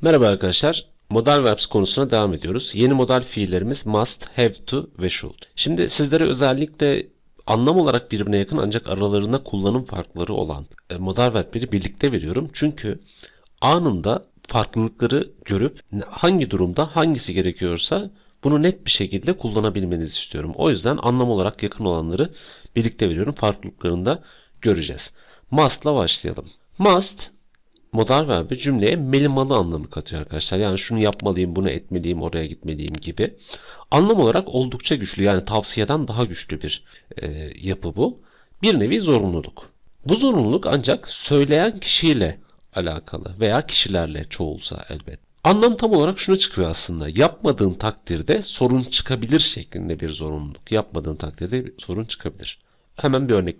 Merhaba arkadaşlar. Modal verbs konusuna devam ediyoruz. Yeni modal fiillerimiz must, have to ve should. Şimdi sizlere özellikle anlam olarak birbirine yakın ancak aralarında kullanım farkları olan e, modal verbleri birlikte veriyorum. Çünkü anında farklılıkları görüp hangi durumda hangisi gerekiyorsa bunu net bir şekilde kullanabilmenizi istiyorum. O yüzden anlam olarak yakın olanları birlikte veriyorum. Farklılıklarını da göreceğiz. Must'la başlayalım. Must modal verbi cümleye melimalı anlamı katıyor arkadaşlar. Yani şunu yapmalıyım, bunu etmeliyim, oraya gitmeliyim gibi. Anlam olarak oldukça güçlü yani tavsiyeden daha güçlü bir e, yapı bu. Bir nevi zorunluluk. Bu zorunluluk ancak söyleyen kişiyle alakalı veya kişilerle çoğulsa elbet. Anlam tam olarak şunu çıkıyor aslında. Yapmadığın takdirde sorun çıkabilir şeklinde bir zorunluluk. Yapmadığın takdirde sorun çıkabilir. Hemen bir örnek.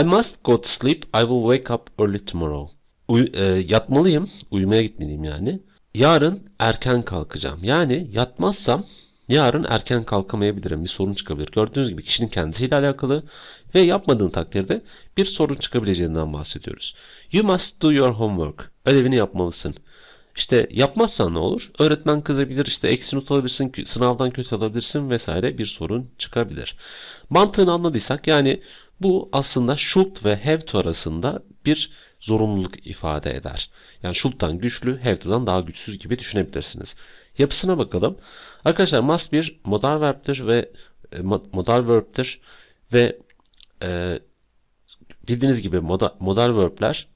I must go to sleep. I will wake up early tomorrow. Uy- e, yatmalıyım. Uyumaya gitmeliyim yani. Yarın erken kalkacağım. Yani yatmazsam yarın erken kalkamayabilirim. Bir sorun çıkabilir. Gördüğünüz gibi kişinin kendisiyle alakalı ve yapmadığın takdirde bir sorun çıkabileceğinden bahsediyoruz. You must do your homework. Ödevini yapmalısın. İşte yapmazsan ne olur? Öğretmen kızabilir, işte eksi not alabilirsin, kü- sınavdan kötü alabilirsin vesaire bir sorun çıkabilir. Mantığını anladıysak yani bu aslında should ve have to arasında bir zorunluluk ifade eder. Yani should'dan güçlü, have to'dan daha güçsüz gibi düşünebilirsiniz. Yapısına bakalım. Arkadaşlar must bir modal verb'tir ve e, mo- modal verb'tir ve e, bildiğiniz gibi moda, modal verb'ler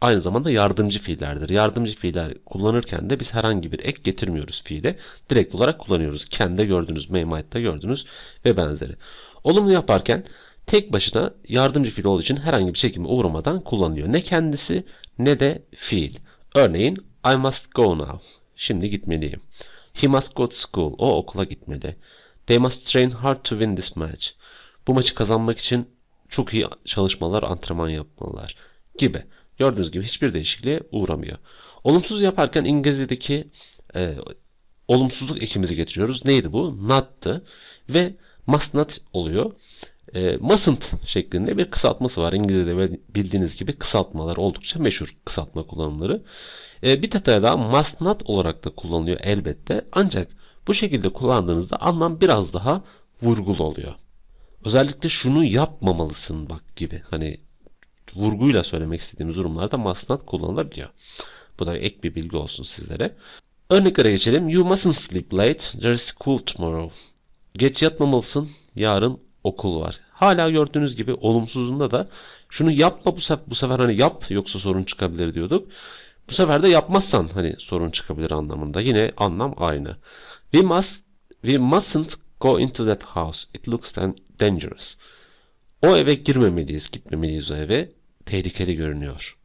aynı zamanda yardımcı fiillerdir. Yardımcı fiiller kullanırken de biz herhangi bir ek getirmiyoruz fiile. Direkt olarak kullanıyoruz. Ken'de gördünüz, may might'ta gördünüz ve benzeri. Olumlu yaparken tek başına yardımcı fiil olduğu için herhangi bir çekime uğramadan kullanılıyor. Ne kendisi ne de fiil. Örneğin I must go now. Şimdi gitmeliyim. He must go to school. O okula gitmeli. They must train hard to win this match. Bu maçı kazanmak için çok iyi çalışmalar, antrenman yapmalılar gibi. Gördüğünüz gibi hiçbir değişikliğe uğramıyor. Olumsuz yaparken İngilizce'deki e, olumsuzluk ekimizi getiriyoruz. Neydi bu? Not'tı ve must not oluyor. E, mustn't şeklinde bir kısaltması var. İngilizce'de bildiğiniz gibi kısaltmalar oldukça meşhur kısaltma kullanımları. E, bir detay daha must not olarak da kullanılıyor elbette. Ancak bu şekilde kullandığınızda anlam biraz daha vurgulu oluyor. Özellikle şunu yapmamalısın bak gibi. Hani vurguyla söylemek istediğimiz durumlarda must not kullanılabiliyor. Bu da ek bir bilgi olsun sizlere. Örneklere geçelim. You mustn't sleep late. There is school tomorrow. Geç yatmamalısın. Yarın okul var. Hala gördüğünüz gibi olumsuzunda da şunu yapma bu sefer, bu sefer hani yap yoksa sorun çıkabilir diyorduk. Bu sefer de yapmazsan hani sorun çıkabilir anlamında. Yine anlam aynı. We must we mustn't go into that house. It looks dan- dangerous. O eve girmemeliyiz, gitmemeliyiz o eve. Tehlikeli görünüyor.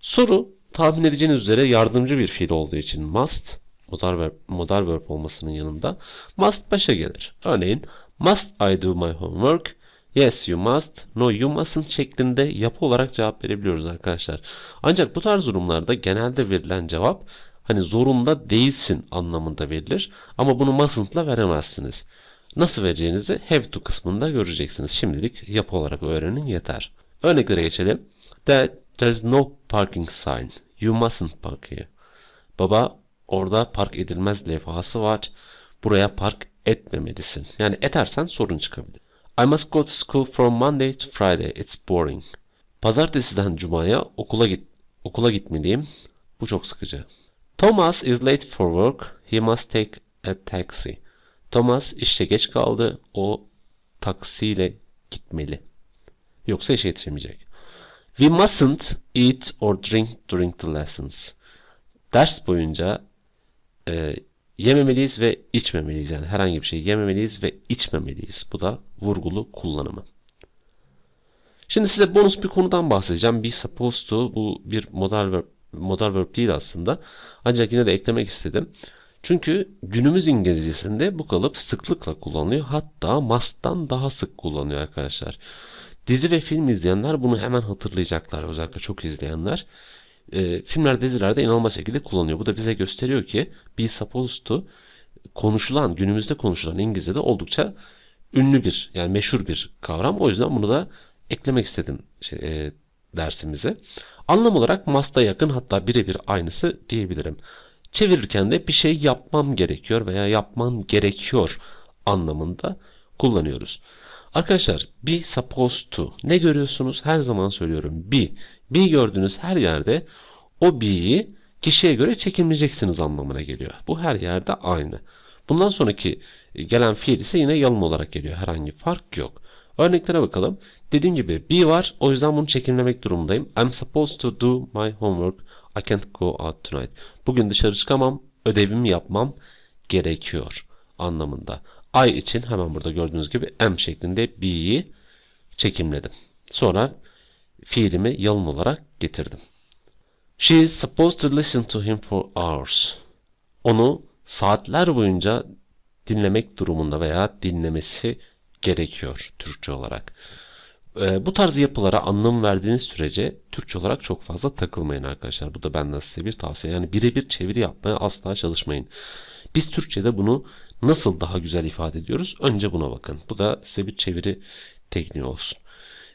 Soru tahmin edeceğiniz üzere yardımcı bir fiil olduğu için must modal verb, modal verb olmasının yanında must başa gelir. Örneğin must I do my homework? Yes you must. No you mustn't şeklinde yapı olarak cevap verebiliyoruz arkadaşlar. Ancak bu tarz durumlarda genelde verilen cevap hani zorunda değilsin anlamında verilir. Ama bunu mustn'tla veremezsiniz. Nasıl vereceğinizi have to kısmında göreceksiniz. Şimdilik yapı olarak öğrenin yeter. Örneklere geçelim. That there's no parking sign. You mustn't park here. Baba orada park edilmez levhası var. Buraya park etmemelisin. Yani edersen sorun çıkabilir. I must go to school from Monday to Friday. It's boring. Pazartesiden cumaya okula git okula gitmeliyim. Bu çok sıkıcı. Thomas is late for work. He must take a taxi. Thomas işte geç kaldı. O taksiyle gitmeli. Yoksa işe yetişemeyecek. We mustn't eat or drink during the lessons. Ders boyunca e, yememeliyiz ve içmemeliyiz. Yani herhangi bir şey yememeliyiz ve içmemeliyiz. Bu da vurgulu kullanımı. Şimdi size bonus bir konudan bahsedeceğim. Be supposed to bu bir modal verb, modal verb değil aslında. Ancak yine de eklemek istedim. Çünkü günümüz İngilizcesinde bu kalıp sıklıkla kullanılıyor. Hatta must'tan daha sık kullanılıyor arkadaşlar. Dizi ve film izleyenler bunu hemen hatırlayacaklar. Özellikle çok izleyenler. E, filmler, dizilerde inanılmaz şekilde kullanıyor. Bu da bize gösteriyor ki be supposed konuşulan, günümüzde konuşulan İngilizce'de oldukça ünlü bir, yani meşhur bir kavram. O yüzden bunu da eklemek istedim şey, e, dersimize. Anlam olarak must'a yakın hatta birebir aynısı diyebilirim. Çevirirken de bir şey yapmam gerekiyor veya yapman gerekiyor anlamında kullanıyoruz. Arkadaşlar be supposed to ne görüyorsunuz? Her zaman söylüyorum be. Be gördüğünüz her yerde o be'yi kişiye göre çekilmeyeceksiniz anlamına geliyor. Bu her yerde aynı. Bundan sonraki gelen fiil ise yine yalın olarak geliyor. Herhangi fark yok. Örneklere bakalım. Dediğim gibi be var. O yüzden bunu çekimlemek durumundayım. I'm supposed to do my homework. I can't go out tonight. Bugün dışarı çıkamam. Ödevimi yapmam gerekiyor anlamında. I için hemen burada gördüğünüz gibi am şeklinde be'yi çekimledim. Sonra fiilimi yalın olarak getirdim. She is supposed to listen to him for hours. Onu saatler boyunca dinlemek durumunda veya dinlemesi gerekiyor Türkçe olarak. Ee, bu tarz yapılara anlam verdiğiniz sürece Türkçe olarak çok fazla takılmayın arkadaşlar. Bu da benden size bir tavsiye. Yani birebir çeviri yapmaya asla çalışmayın. Biz Türkçe'de bunu nasıl daha güzel ifade ediyoruz? Önce buna bakın. Bu da size bir çeviri tekniği olsun.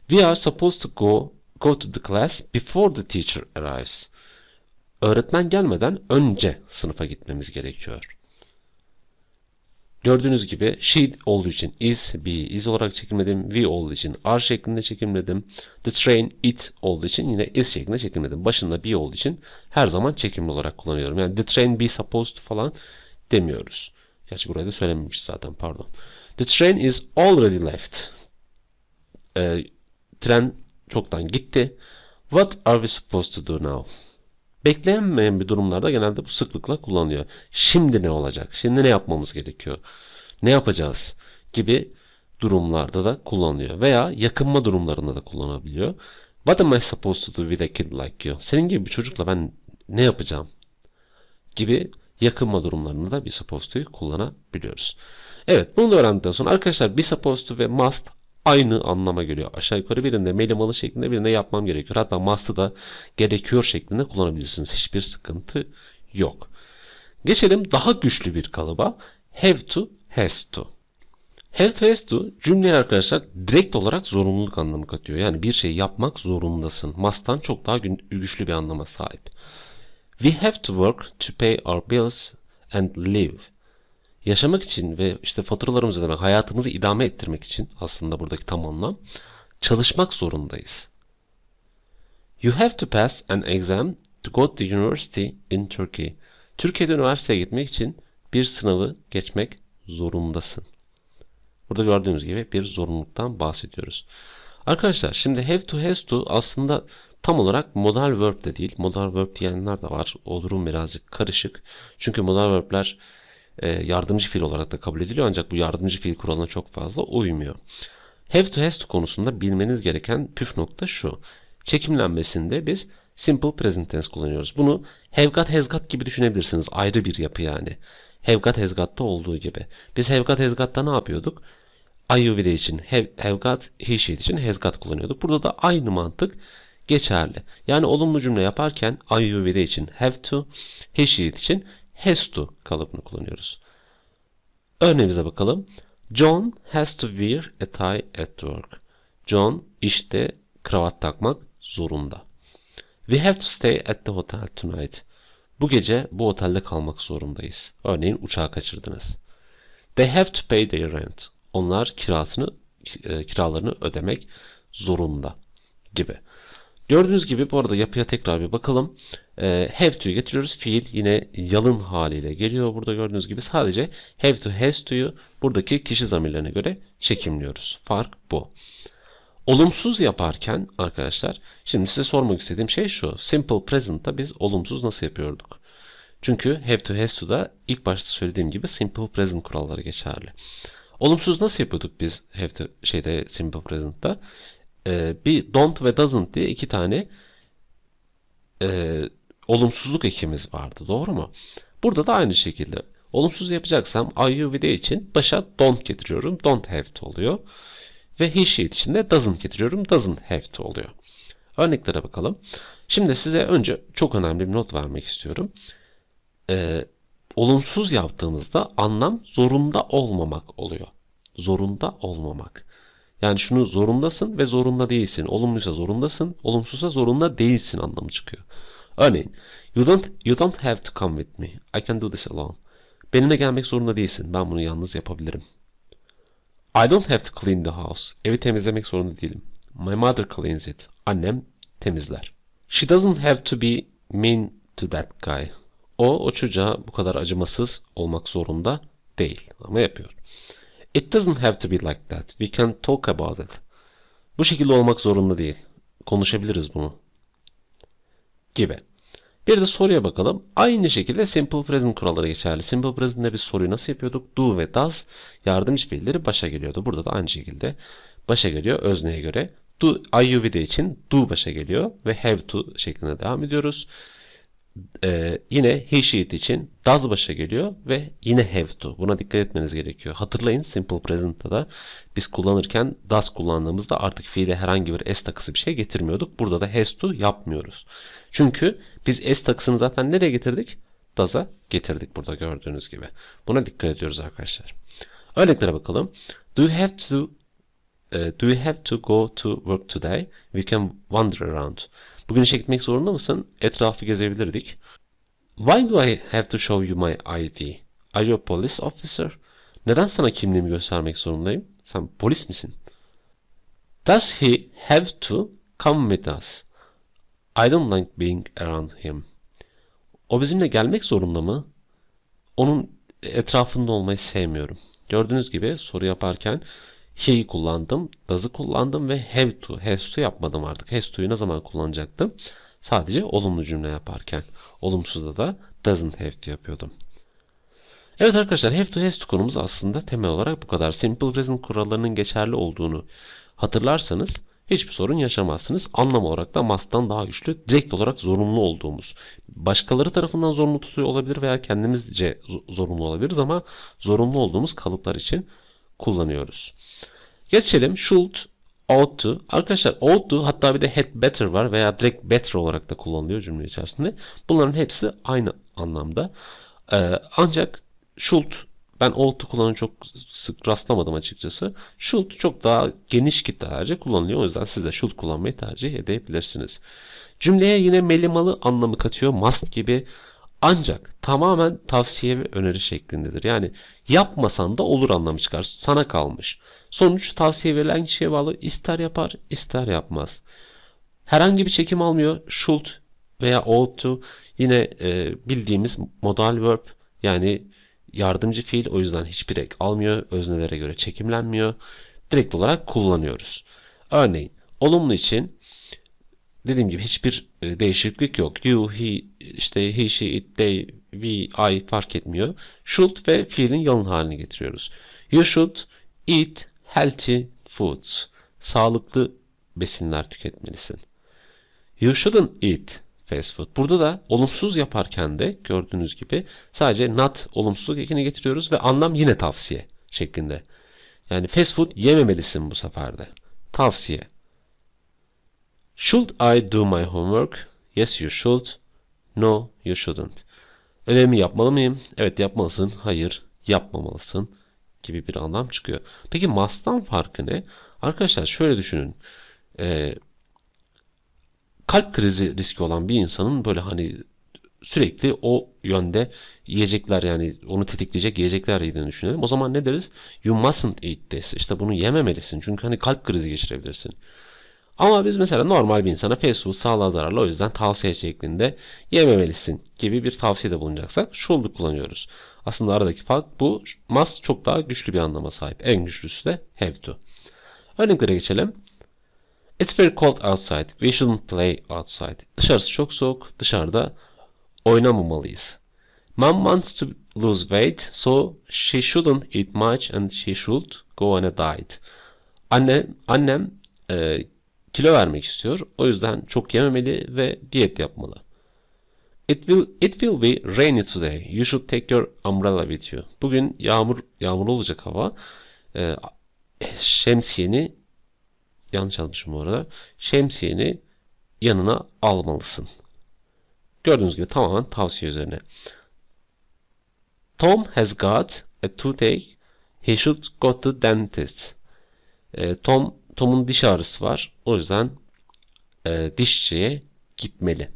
We are supposed to go go to the class before the teacher arrives. Öğretmen gelmeden önce sınıfa gitmemiz gerekiyor. Gördüğünüz gibi she olduğu için is, be, is olarak çekimledim. We olduğu için are şeklinde çekimledim. The train, it olduğu için yine is şeklinde çekimledim. Başında be olduğu için her zaman çekimli olarak kullanıyorum. Yani the train be supposed falan demiyoruz. Gerçi buraya da söylememiş zaten pardon. The train is already left. Ee, tren çoktan gitti. What are we supposed to do now? Beklenmeyen bir durumlarda genelde bu sıklıkla kullanılıyor. Şimdi ne olacak? Şimdi ne yapmamız gerekiyor? Ne yapacağız? Gibi durumlarda da kullanılıyor. Veya yakınma durumlarında da kullanılabiliyor. What am I supposed to do with a kid like you? Senin gibi bir çocukla ben ne yapacağım? Gibi yakınma durumlarında da be supposed to'yu kullanabiliyoruz. Evet bunu da öğrendikten sonra arkadaşlar be supposed ve must aynı anlama geliyor. Aşağı yukarı birinde melimalı şeklinde birinde yapmam gerekiyor. Hatta must'ı da gerekiyor şeklinde kullanabilirsiniz. Hiçbir sıkıntı yok. Geçelim daha güçlü bir kalıba. Have to, has to. Have to, has to cümleye arkadaşlar direkt olarak zorunluluk anlamı katıyor. Yani bir şey yapmak zorundasın. Must'tan çok daha güçlü bir anlama sahip. We have to work to pay our bills and live. Yaşamak için ve işte faturalarımızı ödemek, hayatımızı idame ettirmek için aslında buradaki tam anlam çalışmak zorundayız. You have to pass an exam to go to university in Turkey. Türkiye'de üniversiteye gitmek için bir sınavı geçmek zorundasın. Burada gördüğünüz gibi bir zorunluluktan bahsediyoruz. Arkadaşlar şimdi have to has to aslında tam olarak modal verb de değil. Modal verb diyenler de var. O durum birazcık karışık. Çünkü modal verbler e, yardımcı fiil olarak da kabul ediliyor ancak bu yardımcı fiil kuralına çok fazla uymuyor. Have to has to konusunda bilmeniz gereken püf nokta şu. Çekimlenmesinde biz simple present tense kullanıyoruz. Bunu have got has got gibi düşünebilirsiniz. Ayrı bir yapı yani. Have got has got'ta olduğu gibi. Biz have got has got'ta ne yapıyorduk? IUV'de için have, have got, he, she için has got kullanıyorduk. Burada da aynı mantık geçerli. Yani olumlu cümle yaparken IUV'de için have to, he, için has to kalıbını kullanıyoruz. Örneğimize bakalım. John has to wear a tie at work. John işte kravat takmak zorunda. We have to stay at the hotel tonight. Bu gece bu otelde kalmak zorundayız. Örneğin uçağı kaçırdınız. They have to pay their rent. Onlar kirasını e, kiralarını ödemek zorunda gibi. Gördüğünüz gibi bu arada yapıya tekrar bir bakalım. E, have to'yu getiriyoruz. Fiil yine yalın haliyle geliyor. Burada gördüğünüz gibi sadece have to, has to'yu buradaki kişi zamirlerine göre çekimliyoruz. Fark bu. Olumsuz yaparken arkadaşlar şimdi size sormak istediğim şey şu. Simple present'ta biz olumsuz nasıl yapıyorduk? Çünkü have to, has to'da ilk başta söylediğim gibi simple present kuralları geçerli. Olumsuz nasıl yapıyorduk biz have to, şeyde simple present'ta? Ee, bir don't ve doesn't diye iki tane e, olumsuzluk ekimiz vardı. Doğru mu? Burada da aynı şekilde olumsuz yapacaksam IUVD için başa don't getiriyorum. Don't have to oluyor. Ve he she için de doesn't getiriyorum. Doesn't have to oluyor. Örneklere bakalım. Şimdi size önce çok önemli bir not vermek istiyorum. Ee, olumsuz yaptığımızda anlam zorunda olmamak oluyor. Zorunda olmamak. Yani şunu zorundasın ve zorunda değilsin. Olumluysa zorundasın, olumsuzsa zorunda değilsin anlamı çıkıyor. Örneğin, you don't, you don't have to come with me. I can do this alone. Benimle gelmek zorunda değilsin. Ben bunu yalnız yapabilirim. I don't have to clean the house. Evi temizlemek zorunda değilim. My mother cleans it. Annem temizler. She doesn't have to be mean to that guy. O, o çocuğa bu kadar acımasız olmak zorunda değil. Ama yapıyor. It doesn't have to be like that. We can talk about it. Bu şekilde olmak zorunda değil. Konuşabiliriz bunu. Gibi. Bir de soruya bakalım. Aynı şekilde simple present kuralları geçerli. Simple present'de biz soruyu nasıl yapıyorduk? Do ve does yardımcı fiilleri başa geliyordu. Burada da aynı şekilde başa geliyor özneye göre. Do, IUV'de için do başa geliyor ve have to şeklinde devam ediyoruz. Ee, yine he she için does başa geliyor ve yine have to. Buna dikkat etmeniz gerekiyor. Hatırlayın simple present'ta da biz kullanırken does kullandığımızda artık fiile herhangi bir s takısı bir şey getirmiyorduk. Burada da has to yapmıyoruz. Çünkü biz s takısını zaten nereye getirdik? Does'a getirdik burada gördüğünüz gibi. Buna dikkat ediyoruz arkadaşlar. Örneklere bakalım. Do you have to uh, do you have to go to work today? We can wander around. Bugün işe gitmek zorunda mısın? Etrafı gezebilirdik. Why do I have to show you my ID? Are you a police officer? Neden sana kimliğimi göstermek zorundayım? Sen polis misin? Does he have to come with us? I don't like being around him. O bizimle gelmek zorunda mı? Onun etrafında olmayı sevmiyorum. Gördüğünüz gibi soru yaparken he'yi kullandım, does'ı kullandım ve have to, has to yapmadım artık. Has to'yu ne zaman kullanacaktım? Sadece olumlu cümle yaparken. Olumsuzda da doesn't have to yapıyordum. Evet arkadaşlar have to has to konumuz aslında temel olarak bu kadar. Simple present kurallarının geçerli olduğunu hatırlarsanız hiçbir sorun yaşamazsınız. Anlam olarak da must'tan daha güçlü, direkt olarak zorunlu olduğumuz. Başkaları tarafından zorunlu tutuyor olabilir veya kendimizce zorunlu olabiliriz ama zorunlu olduğumuz kalıplar için kullanıyoruz. Geçelim should, ought to. Arkadaşlar ought to hatta bir de had better var veya direkt better olarak da kullanılıyor cümle içerisinde. Bunların hepsi aynı anlamda. Ee, ancak should ben ought kullanımı çok sık rastlamadım açıkçası. Should çok daha geniş kitlelerce kullanılıyor. O yüzden siz de should kullanmayı tercih edebilirsiniz. Cümleye yine melimalı anlamı katıyor. Must gibi. Ancak tamamen tavsiye ve öneri şeklindedir. Yani yapmasan da olur anlamı çıkar. Sana kalmış. Sonuç tavsiye verilen kişiye bağlı. İster yapar, ister yapmaz. Herhangi bir çekim almıyor. Should veya ought to yine e, bildiğimiz modal verb yani yardımcı fiil o yüzden hiçbir ek almıyor. Öznelere göre çekimlenmiyor. Direkt olarak kullanıyoruz. Örneğin olumlu için dediğim gibi hiçbir e, değişiklik yok. You, he, işte he, she, it, they, we, I fark etmiyor. Should ve fiilin yalın halini getiriyoruz. You should eat healthy foods. Sağlıklı besinler tüketmelisin. You shouldn't eat fast food. Burada da olumsuz yaparken de gördüğünüz gibi sadece not olumsuzluk ekini getiriyoruz ve anlam yine tavsiye şeklinde. Yani fast food yememelisin bu sefer de. Tavsiye. Should I do my homework? Yes you should. No you shouldn't. Ödevimi yapmalı mıyım? Evet yapmalısın. Hayır yapmamalısın gibi bir anlam çıkıyor. Peki must'tan farkı ne? Arkadaşlar şöyle düşünün. Ee, kalp krizi riski olan bir insanın böyle hani sürekli o yönde yiyecekler yani onu tetikleyecek yiyecekler yediğini düşünelim. O zaman ne deriz? You mustn't eat this. İşte bunu yememelisin. Çünkü hani kalp krizi geçirebilirsin. Ama biz mesela normal bir insana fast food sağlığa zararlı o yüzden tavsiye şeklinde yememelisin gibi bir tavsiyede bulunacaksak should kullanıyoruz. Aslında aradaki fark bu. Must çok daha güçlü bir anlama sahip. En güçlüsü de have to. Örneklere geçelim. It's very cold outside. We shouldn't play outside. Dışarısı çok soğuk. Dışarıda oynamamalıyız. Mom wants to lose weight, so she shouldn't eat much and she should go on a diet. Anne, annem e, kilo vermek istiyor. O yüzden çok yememeli ve diyet yapmalı. It will it will be rainy today. You should take your umbrella with you. Bugün yağmur yağmur olacak hava. E, şemsiyeni yanlış almışım bu arada. Şemsiyeni yanına almalısın. Gördüğünüz gibi tamamen tavsiye üzerine. Tom has got a toothache. He should go to dentist. E, Tom Tom'un diş ağrısı var. O yüzden e, dişçiye gitmeli.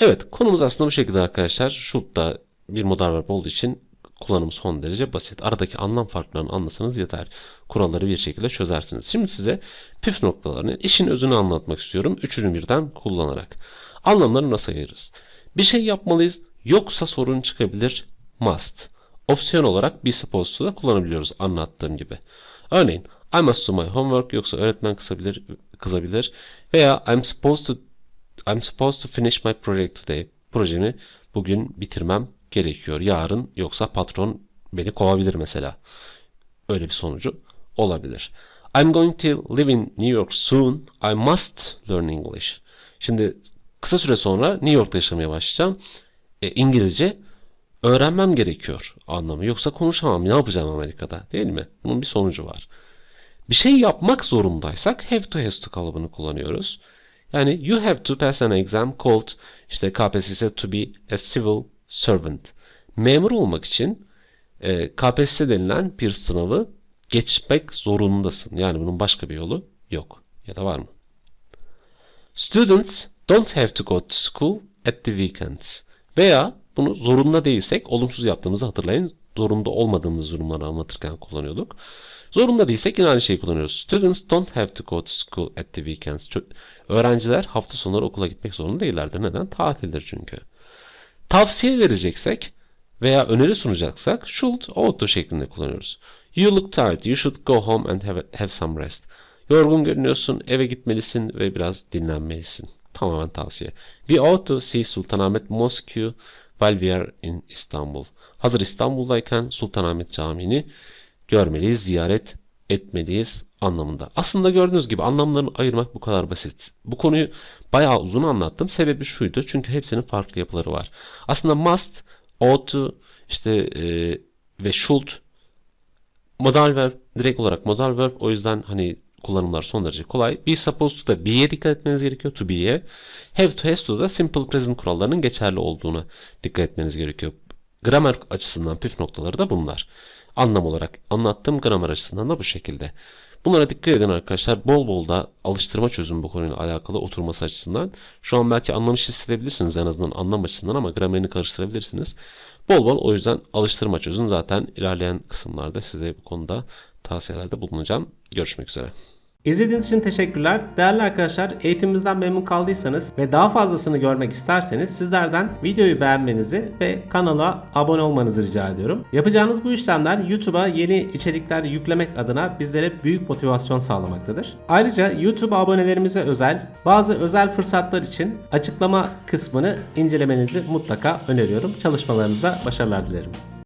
Evet konumuz aslında bu şekilde arkadaşlar. Should da bir modal verb olduğu için kullanımı son derece basit. Aradaki anlam farklarını anlasanız yeter. Kuralları bir şekilde çözersiniz. Şimdi size püf noktalarını, işin özünü anlatmak istiyorum. Üçünü birden kullanarak. Anlamları nasıl ayırırız? Bir şey yapmalıyız. Yoksa sorun çıkabilir. Must. Opsiyon olarak be supposed to da kullanabiliyoruz anlattığım gibi. Örneğin I must do my homework yoksa öğretmen kısabilir, kızabilir veya I'm supposed to I'm supposed to finish my project today. Projemi bugün bitirmem gerekiyor. Yarın yoksa patron beni kovabilir mesela. Öyle bir sonucu olabilir. I'm going to live in New York soon. I must learn English. Şimdi kısa süre sonra New York'ta yaşamaya başlayacağım. E, İngilizce öğrenmem gerekiyor anlamı. Yoksa konuşamam. Ne yapacağım Amerika'da? Değil mi? Bunun bir sonucu var. Bir şey yapmak zorundaysak have to has to kalıbını kullanıyoruz. Yani you have to pass an exam called işte KPSS to be a civil servant. Memur olmak için e, KPSS denilen bir sınavı geçmek zorundasın. Yani bunun başka bir yolu yok. Ya da var mı? Students don't have to go to school at the weekends. Veya bunu zorunda değilsek olumsuz yaptığımızı hatırlayın. Zorunda olmadığımız durumları anlatırken kullanıyorduk. Zorunda değilsek yine aynı şeyi kullanıyoruz. Students don't have to go to school at the weekends. Öğrenciler hafta sonları okula gitmek zorunda değillerdir. Neden? Tatildir çünkü. Tavsiye vereceksek veya öneri sunacaksak should, ought şeklinde kullanıyoruz. You look tired. You should go home and have, have some rest. Yorgun görünüyorsun, eve gitmelisin ve biraz dinlenmelisin. Tamamen tavsiye. We ought to see Sultanahmet Mosque while we are in Istanbul. Hazır İstanbul'dayken Sultanahmet Camii'ni görmeliyiz, ziyaret etmeliyiz anlamında. Aslında gördüğünüz gibi anlamlarını ayırmak bu kadar basit. Bu konuyu bayağı uzun anlattım. Sebebi şuydu. Çünkü hepsinin farklı yapıları var. Aslında must, ought işte e, ve should modal verb direkt olarak modal verb o yüzden hani kullanımlar son derece kolay. Be supposed to da be'ye dikkat etmeniz gerekiyor. To be'ye. Have to has to da simple present kurallarının geçerli olduğuna dikkat etmeniz gerekiyor. Gramer açısından püf noktaları da bunlar. Anlam olarak anlattığım gramer açısından da bu şekilde. Bunlara dikkat edin arkadaşlar. Bol bol da alıştırma çözün bu konuyla alakalı oturması açısından. Şu an belki anlamış hissedebilirsiniz en azından anlam açısından ama gramerini karıştırabilirsiniz. Bol bol o yüzden alıştırma çözün. Zaten ilerleyen kısımlarda size bu konuda tavsiyelerde bulunacağım. Görüşmek üzere. İzlediğiniz için teşekkürler. Değerli arkadaşlar eğitimimizden memnun kaldıysanız ve daha fazlasını görmek isterseniz sizlerden videoyu beğenmenizi ve kanala abone olmanızı rica ediyorum. Yapacağınız bu işlemler YouTube'a yeni içerikler yüklemek adına bizlere büyük motivasyon sağlamaktadır. Ayrıca YouTube abonelerimize özel bazı özel fırsatlar için açıklama kısmını incelemenizi mutlaka öneriyorum. Çalışmalarınızda başarılar dilerim.